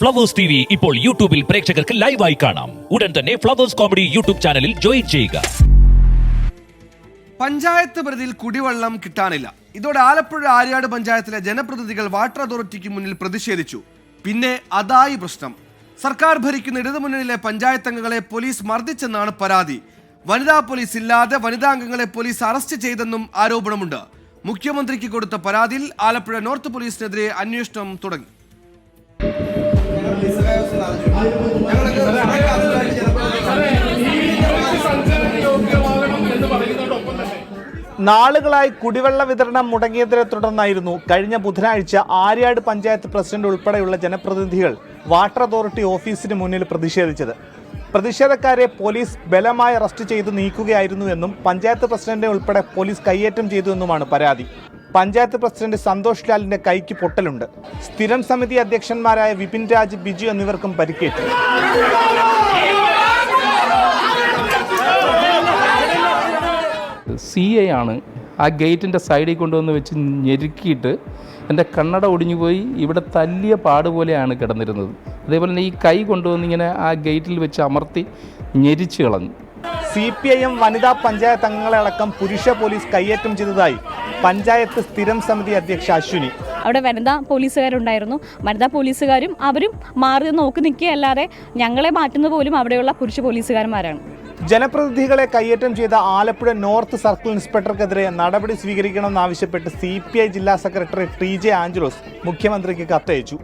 Flowers T V ഇപ്പോൾ യൂട്യൂബിൽ പ്രേക്ഷകർക്ക് ലൈവായി കാണാം. ഉടൻ തന്നെ ഫ്ലവേഴ്സ് കോമഡി യൂട്യൂബ് ചാനലിൽ ജോയിൻ ചെയ്യുക. പഞ്ചായത്ത് പ്രതിയിൽ കുടിവെള്ളം കിട്ടാനില്ല. ഇതോടെ ആലപ്പുഴ ആര്യാട് പഞ്ചായത്തിലെ ജനപ്രതിനിധികൾ വാട്ടർ അതോറിറ്റിക്ക് മുന്നിൽ പ്രതിഷേധിച്ചു. പിന്നെ അതായി പ്രശ്നം. സർക്കാർ ഭരിക്കുന്ന ഇടതുമുന്നണിയിലെ പഞ്ചായത്ത് അംഗങ്ങളെ പോലീസ് മർദ്ദിച്ചെന്നാണ് പരാതി. വനിതാ പോലീസ് ഇല്ലാതെ വനിതാ അംഗങ്ങളെ പോലീസ് അറസ്റ്റ് ചെയ്തെന്നും ആരോപണമുണ്ട്. മുഖ്യമന്ത്രിക്ക് കൊടുത്ത പരാതിയിൽ ആലപ്പുഴ നോർത്ത് പോലീസിനെതിരെ അന്വേഷണം തുടങ്ങി. നാളുകളായി കുടിവെള്ള വിതരണം മുടങ്ങിയതിനെ തുടർന്നായിരുന്നു കഴിഞ്ഞ ബുധനാഴ്ച ആര്യാട് പഞ്ചായത്ത് പ്രസിഡന്റ് ഉൾപ്പെടെയുള്ള ജനപ്രതിനിധികൾ വാട്ടർ അതോറിറ്റി ഓഫീസിന് മുന്നിൽ പ്രതിഷേധിച്ചത്. പ്രതിഷേധക്കാരെ പോലീസ് ബലമായി അറസ്റ്റ് ചെയ്ത് നീക്കുകയായിരുന്നു എന്നും പഞ്ചായത്ത് പ്രസിഡന്റിനെ ഉൾപ്പെടെ പോലീസ് കയ്യേറ്റം ചെയ്തു എന്നുമാണ് പരാതി. പഞ്ചായത്ത് പ്രസിഡന്റ് സന്തോഷ് ലാലിന്റെ കൈക്ക് പൊട്ടലുണ്ട്. സ്ഥിരം സമിതി അധ്യക്ഷന്മാരായ വിപിൻ രാജ് ബിജു എന്നിവർക്കും പരിക്കേറ്റു. സി എ ആണ് ആ ഗേറ്റിന്റെ സൈഡിൽ കൊണ്ടുവന്ന് വെച്ച് ഞെരുക്കിയിട്ട് എന്റെ കണ്ണട ഒടിഞ്ഞു പോയി ഇവിടെ തല്ലിയ പാട് പോലെയാണ് കിടന്നിരുന്നത്. അതേപോലെ തന്നെ ഈ കൈ കൊണ്ടുവന്ന് ഇങ്ങനെ ആ ഗേറ്റിൽ വെച്ച് അമർത്തി ഞെരിച്ച് കളഞ്ഞു. സി പി ഐ എം വനിതാ പഞ്ചായത്ത് അംഗങ്ങളെ അടക്കം പുരുഷ പോലീസ് കയ്യേറ്റം ചെയ്തതായി പഞ്ചായത്ത് സ്ഥിരം സമിതി അധ്യക്ഷ അശ്വിനി. അവിടെ വനിതാ പോലീസുകാരുണ്ടായിരുന്നു. വനിതാ പോലീസുകാരും അവരും മാറി നോക്കി നിൽക്കുകയല്ലാതെ ഞങ്ങളെ മാറ്റുന്ന പോലും അവിടെയുള്ള പുരുഷ പോലീസുകാരന്മാരാണ്. ജനപ്രതിനിധികളെ കയ്യേറ്റം ചെയ്ത ആലപ്പുഴ നോർത്ത് സർക്കിൾ ഇൻസ്പെക്ടർക്കെതിരെ നടപടി സ്വീകരിക്കണമെന്നാവശ്യപ്പെട്ട് സി പി ഐ ജില്ലാ സെക്രട്ടറി ടി ജെ ആഞ്ചലോസ് മുഖ്യമന്ത്രിക്ക് കത്തയച്ചു.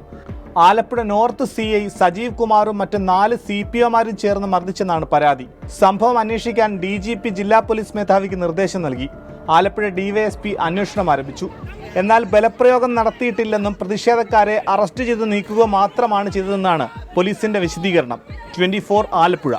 Alappuzha north C I Sajeev കുമാറും മറ്റ് നാല് സി പി ഒമാരും ചേർന്ന് മർദ്ദിച്ചെന്നാണ് പരാതി. സംഭവം അന്വേഷിക്കാൻ ഡി ജി പി ജില്ലാ പോലീസ് മേധാവിക്ക് നിർദ്ദേശം നൽകി. ആലപ്പുഴ ഡിവൈഎസ്പി അന്വേഷണം ആരംഭിച്ചു. എന്നാൽ ബലപ്രയോഗം നടത്തിയിട്ടില്ലെന്നും പ്രതിഷേധക്കാരെ അറസ്റ്റ് ചെയ്ത് നീക്കുക മാത്രമാണ് ചെയ്തതെന്നാണ് പോലീസിന്റെ വിശദീകരണം. ട്വന്റി ആലപ്പുഴ.